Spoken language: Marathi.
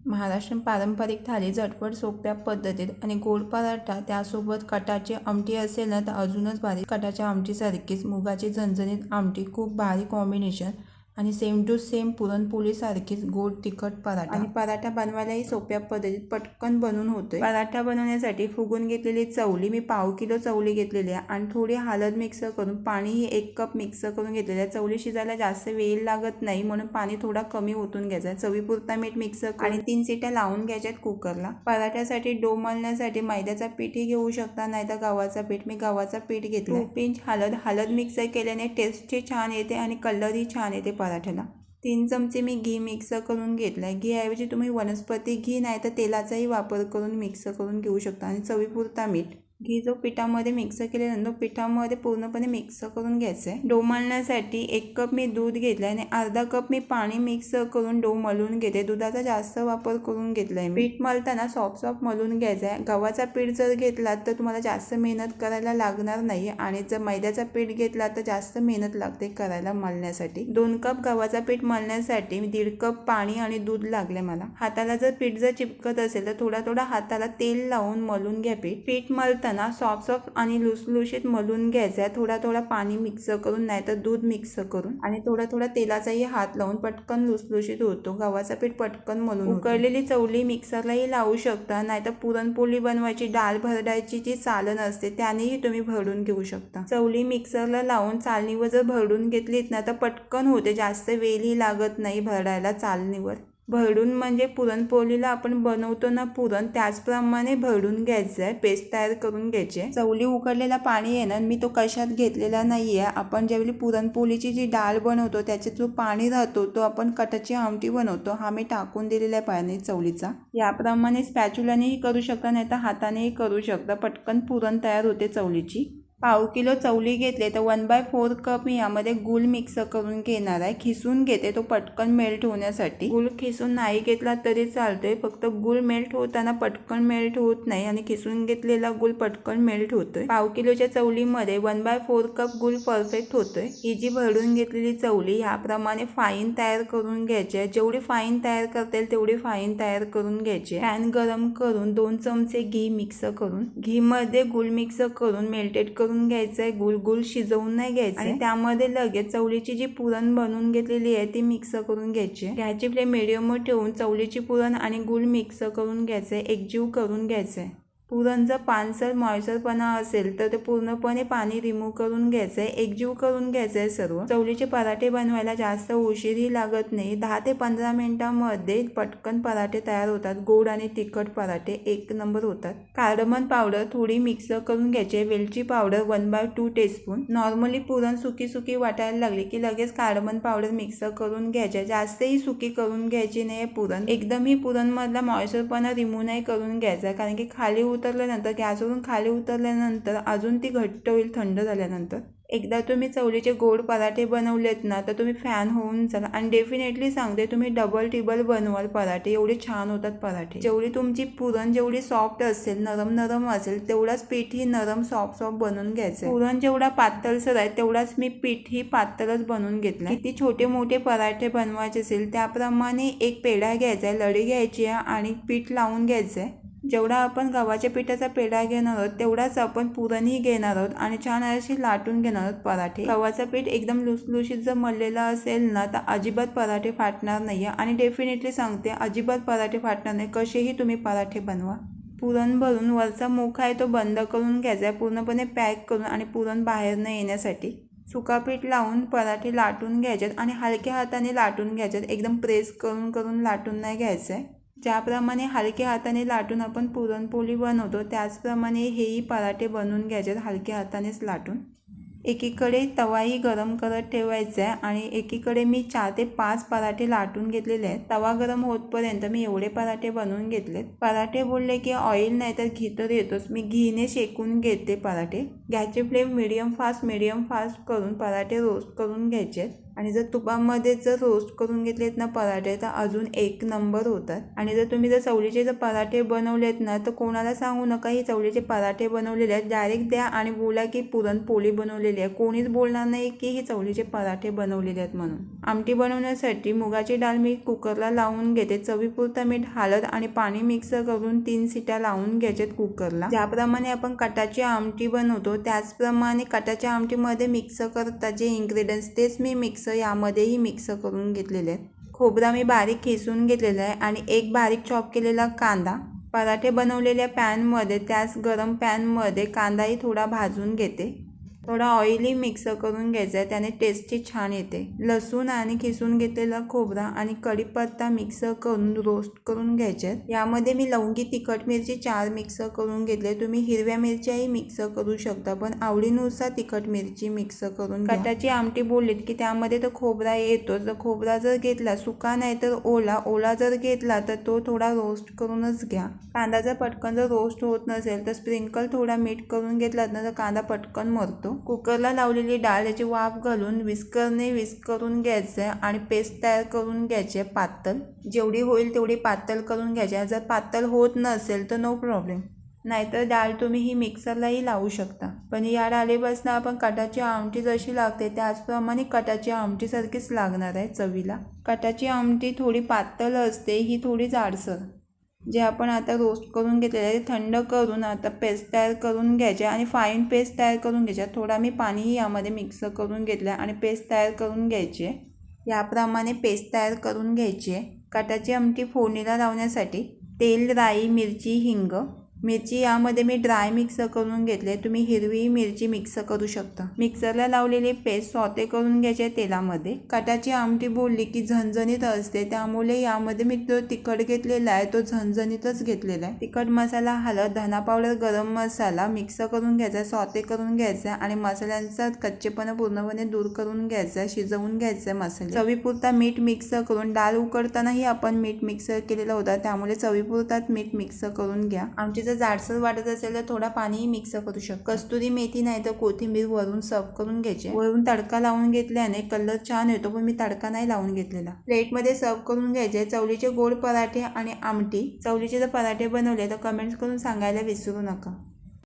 महाराष्ट्रीयन पारंपरिक थाली झटपट सोप्या पद्धतीत आणि गोड पराठा त्यासोबत कटाची आमटी असेल ना तर अजूनच भारी कटाच्या आमटीसारखीच. मुगाची झणझणीत आमटी खूप भारी कॉम्बिनेशन आणि सेम टू सेम पुरणपोळीसारखीच गोड तिखट पराठा. आणि पराठा बनवायलाही सोप्या पद्धतीत पटकन बनून होतोय. पराठा बनवण्यासाठी फुगून घेतलेली चवली मी पाव किलो चवली घेतलेली आहे आणि थोडी हळद मिक्स करून पाणीही एक कप मिक्स करून घेतलेलं आहे. चवली शिजायला जास्त वेळ लागत नाही म्हणून पाणी थोडा कमी ओतून घ्यायचं. चवीपुरता मीठ मिक्स आणि तीन सीट्या लावून घ्यायच्यात कुकरला. पराठ्यासाठी डो मळण्यासाठी मैद्याचा पीठही घेऊ शकता नाही तर गव्हाचा पीठ. मी गव्हाचा पीठ घेतलं पिंच हळद हळद मिक्स केल्याने टेस्टही छान येते आणि कलरही छान येते पराठ्याला. तीन चमचे मी घी मिक्स करून घेतलं आहे. घीऐवजी तुम्ही वनस्पती घी नाही तर तेलाचाही वापर करून मिक्स करून घेऊ शकता आणि चवीपुरता मीठ. घी जो पिठामध्ये मिक्स केल्यानंतर पिठामध्ये पूर्णपणे मिक्स करून घ्यायचं आहे. डो मळण्यासाठी एक कप मी दूध घेतलं आहे आणि अर्धा कप मी पाणी मिक्स करून डो मळून घेते दुधाचा जास्त वापर करून घेतला आहे पीठ मळताना सॉफ्ट सॉफ्ट मळून घ्यायचं आहे. गव्हाचा पीठ जर घेतला तर तुम्हाला जास्त मेहनत करायला लागणार नाही आणि जर मैद्याचा पीठ घेतला तर जास्त मेहनत लागते करायला मळण्यासाठी दोन कप गव्हाचा पीठ मळण्यासाठी दीड कप पाणी आणि दूध लागले मला. हाताला जर पीठ जर चिपकत असेल तर थोडा थोडा हाताला तेल लावून मळून घ्या पीठ. पीठ मळताना सॉफ्ट सॉफ्ट आणि लुसलुशीत मलून घ्यायचं आहे थोडा थोडा पाणी मिक्स करून नाही तर दूध मिक्स करून आणि थोडा थोडा तेलाचाही हात लावून पटकन लुसलुशीत होतो गव्हाचा पीठ पटकन मलून उकळलेली चवली मिक्सरलाही लावू शकता नाहीतर पुरणपोळी बनवायची डाळ भरडायची जी चालन असते त्यानेही तुम्ही भरडून घेऊ शकता. चवली मिक्सरला लावून चालणीवर जर भरडून घेतलीत ना तर पटकन होते. जास्त वेळही लागत नाही भरडायला चालणीवर. भरडून म्हणजे पुरणपोळीला आपण बनवतो ना पुरण त्याचप्रमाणे भरडून घ्यायचं आहे पेस्ट तयार करून घ्यायचे. चवली उकडलेला पाणी आहे ना मी तो कशात घेतलेला नाही आहे आपण ज्यावेळी पुरणपोळीची जी डाळ बनवतो त्याच्यात जो पाणी राहतो तो आपण कटाची आमटी बनवतो. हा मी टाकून दिलेला आहे पाणी चवलीचा. याप्रमाणे स्पॅच्युलानेही करू शकता नाही तर हातानेही करू शकता. पटकन पुरण तयार होते चवलीची. पाव किलो चवली घेतले तर वन बाय फोर कप मी यामध्ये गुळ मिक्स करून घेणार आहे. खिसून घेते तो पटकन मेल्ट होण्यासाठी. गुळ खिसून नाही घेतला तरी चालतोय. फक्त गुळ मेल्ट होताना पटकन मेल्ट होत नाही आणि खिसून घेतलेला गुळ पटकन मेल्ट होतोय. पाव किलोच्या चवलीमध्ये वन बाय फोर कप गुळ परफेक्ट होतोय. ही जी भरून घेतलेली चवली ह्याप्रमाणे फाईन तयार करून घ्यायची आहे. जेवढी फाईन तयार करता येईल तेवढी फाईन तयार करून घ्यायची पॅन गरम करून दोन चमचे घी मिक्स करून. घी मध्ये गुळ मिक्स करून मेल्टेड करून करून घ्यायचं आहे गुल गुल शिजवून नाही घ्यायचं आणि त्यामध्ये लगेच चवळीची जी पुरण बनवून घेतलेली आहे ती मिक्स करून घ्यायची. घ्यायची फ्लेम मिडियमवर ठेवून चवळीची पुरण आणि गुळ मिक्स करून घ्यायचंय एकजीव करून घ्यायचंय. पुरण जर पानसर मॉयसरपणा असेल तर ते पूर्णपणे पाणी रिमूव्ह करून घ्यायचंय एकजीव करून घ्यायचंय सर्व. चवलीचे पराठे बनवायला जास्त उशीरही लागत नाही. दहा ते पंधरा मिनिटांमध्ये पटकन पराठे तयार होतात. गोड आणि तिखट पराठे एक नंबर होतात. कार्डमन पावडर थोडी मिक्स करून घ्यायची. वेलची powder one by two teaspoon normally पुरण सुकी सुकी वाटायला लागली की लगेच कार्डमन पावडर मिक्स करून घ्यायचे. जास्तही सुकी करून घ्यायची नाही पुरण. एकदम ही पुरणमधला मॉयसरपणा रिमूव्ह नाही करून घ्यायचा कारण की खाली उतरल्यानंतर गॅसवरून खाली उतरल्यानंतर अजून ती घट्ट होईल थंड झाल्यानंतर. एकदा तुम्ही चवळीचे गोड पराठे बनवलेत ना तर तुम्ही फॅन होऊन चला. आणि डेफिनेटली सांगते तुम्ही डबल टिबल बनवाल पराठे. एवढे छान होतात पराठे. जेवढी तुमची पुरण जेवढी सॉफ्ट असेल नरम नरम असेल तेवढाच पीठही नरम सॉफ्ट सॉफ्ट बनवून घ्यायचं. पुरण जेवढा पातळसर आहे तेवढाच मी पीठही पातळच बनवून घेतलं किती छोटे मोठे पराठे बनवायचे असेल त्याप्रमाणे एक पेढा घ्यायचा आहे लढी घ्यायची आहे आणि पीठ लावून घ्यायचं आहे जेवढा आपण गव्हाच्या पिठाचा पेढा घेणार आहोत तेवढाच आपण पुरणही घेणार आहोत आणि छान अशी लाटून घेणार आहोत पराठे. गव्हाचं पीठ एकदम लुसलुशीत जर मळलेलं असेल ना तर अजिबात पराठे फाटणार नाही आणि डेफिनेटली सांगते अजिबात पराठे फाटणार नाही. कसेही तुम्ही पराठे बनवा. पुरण भरून वरचा मोखा आहे तो बंद करून घ्यायचा आहे पूर्णपणे पॅक करून आणि पुरण बाहेर न येण्यासाठी. सुकापीठ लावून पराठे लाटून घ्यायच्यात आणि हलक्या हाताने लाटून घ्यायच्यात एकदम प्रेस करून करून लाटून नाही घ्यायचं आहे ज्याप्रमाणे हलक्या हाताने लाटून आपण पुरणपोळी बनवतो त्याचप्रमाणे हेही पराठे बनवून घ्यायचे हलक्या हातानेच लाटून. एकीकडे तवाही गरम करत ठेवायचा आहे आणि एकीकडे मी चार ते पाच पराठे लाटून घेतलेले आहेत. तवा गरम होतपर्यंत मी एवढे पराठे बनवून घेतलेत. पराठे बोलले की ऑइल नाही तर घी तर येतोच. मी घीने शेकून घेते पराठे. गॅसची flame medium fast medium fast करून पराठे रोस्ट करून घ्यायचे आहेत. आणि जर तुपामध्ये जर रोस्ट करून घेतलेत ना पराठे तर अजून एक नंबर होतात. आणि जर तुम्ही जर चवळीचे जर पराठे बनवलेत ना तर कोणाला सांगू नका ही चवळीचे पराठे बनवलेले आहेत. डायरेक्ट द्या आणि बोला की पुरणपोळी बनवलेली आहे. कोणीच बोलणार नाही की ही चवळीचे पराठे बनवलेले आहेत म्हणून. आमटी बनवण्यासाठी मुगाची डाळ मी कुकरला लावून घेते. चवीपुरता मीठ हळद आणि पाणी मिक्स करून तीन सिट्या लावून घ्यायच्यात कुकरला. ज्याप्रमाणे आपण कटाची आमटी बनवतो त्याचप्रमाणे कटाच्या आमटीमध्ये मिक्स करतात जे इन्ग्रेडियंट्स तेच मी मिक्स यामध्येही मिक्स करून घेतलेले आहेत खोबरा मी बारीक खिसून घेतलेला आहे आणि एक बारीक चॉप केलेला कांदा. पराठे बनवलेल्या पॅनमध्ये त्याच गरम पॅनमध्ये कांदाही थोडा भाजून घेते. थोडा ऑइली मिक्स करून घ्यायचा आहे त्याने टेस्टी छान येते. लसूण आणि खिसून घेतलेला खोबरा आणि कढीपत्ता मिक्स करून रोस्ट करून घ्यायचे यामध्ये मी लवंगी तिखट मिरची चार मिक्स करून घेतले. तुम्ही हिरव्या मिरच्याही मिक्स करू शकता पण आवडीनुसार तिखट मिरची मिक्स करून कटाची आमटी बोललीत की त्यामध्ये तर खोबरा येतो जर खोबरा जर घेतला सुका नाही तर ओला. ओला जर घेतला तर तो थोडा रोस्ट करूनच घ्या. कांदा जर पटकन जर रोस्ट होत नसेल तर स्प्रिंकल थोडा मीठ करून घेतला ना तर कांदा पटकन मरतो. कुकरला लावलेली डाळ याची वाफ घालून विस्करने विस्करून घ्यायचं आणि पेस्ट तयार करून घ्यायची पातळ. जेवढी होईल तेवढी पातळ करून घ्यायची. जर पातळ होत नसेल तर नो प्रॉब्लेम नाहीतर डाळ तुम्ही ही मिक्सरलाही लावू शकता. पण या डाळीपासून आपण कटाची आमटी जशी लागते त्याचप्रमाणे कटाची आमटीसारखीच लागणार आहे चवीला. कटाची आमटी थोडी पातळ असते ही थोडी जाडसर. जे आपण आता रोस्ट करून घेतलेलं आहे ते थंड करून आता पेस्ट तयार करून घ्यायचे आणि फाईन पेस्ट तयार करून घ्यायच्या थोडा मी पाणीही यामध्ये मिक्स करून घेतलं आणि पेस्ट तयार करून घ्यायची. याप्रमाणे पेस्ट तयार करून घ्यायची. आहे कटाची आमटी फोडणीला लावण्यासाठी तेल राई मिरची हिंग मिरची यामध्ये मी ड्राय मिक्स करून घेतले. तुम्ही हिरवी मिरची मिक्स करू शकता. मिक्सरला लावलेली पेस्ट सॉते करून घ्यायचे तेलामध्ये. कटाची आमटी बोलली की झणझणीत असते. त्यामुळे यामध्ये मी जो तिखट घेतलेला आहे तो झणझणीतच घेतलेला आहे. तिखट मसाला हलद धना पावडर गरम मसाला मिक्स करून घ्यायचा सॉते करून घ्यायचा आणि मसाल्यांचा कच्चेपणा पूर्णपणे दूर करून घ्यायचा शिजवून घ्यायचा मसाले. चवीपुरता मीठ मिक्स करून डाळ उकडतानाही आपण मीठ मिक्स केलेला होता. त्यामुळे चवीपुरतात मीठ मिक्स करून घ्या. आमची जर जाडसर वाटत असेल तर थोडा पाणीही मिक्स करू शकतो. कस्तुरी मेथी नाही तर कोथिंबीर वरून सर्व करून घ्यायचे. वरून तडका लावून घेतल्याने कलर छान येतो पण मी तडका नाही लावून घेतलेला. प्लेटमध्ये सर्व करून घ्यायचे चवलीचे गोड पराठे आणि आमटी. चवलीचे जर पराठे बनवले तर कमेंट्स करून सांगायला विसरू नका.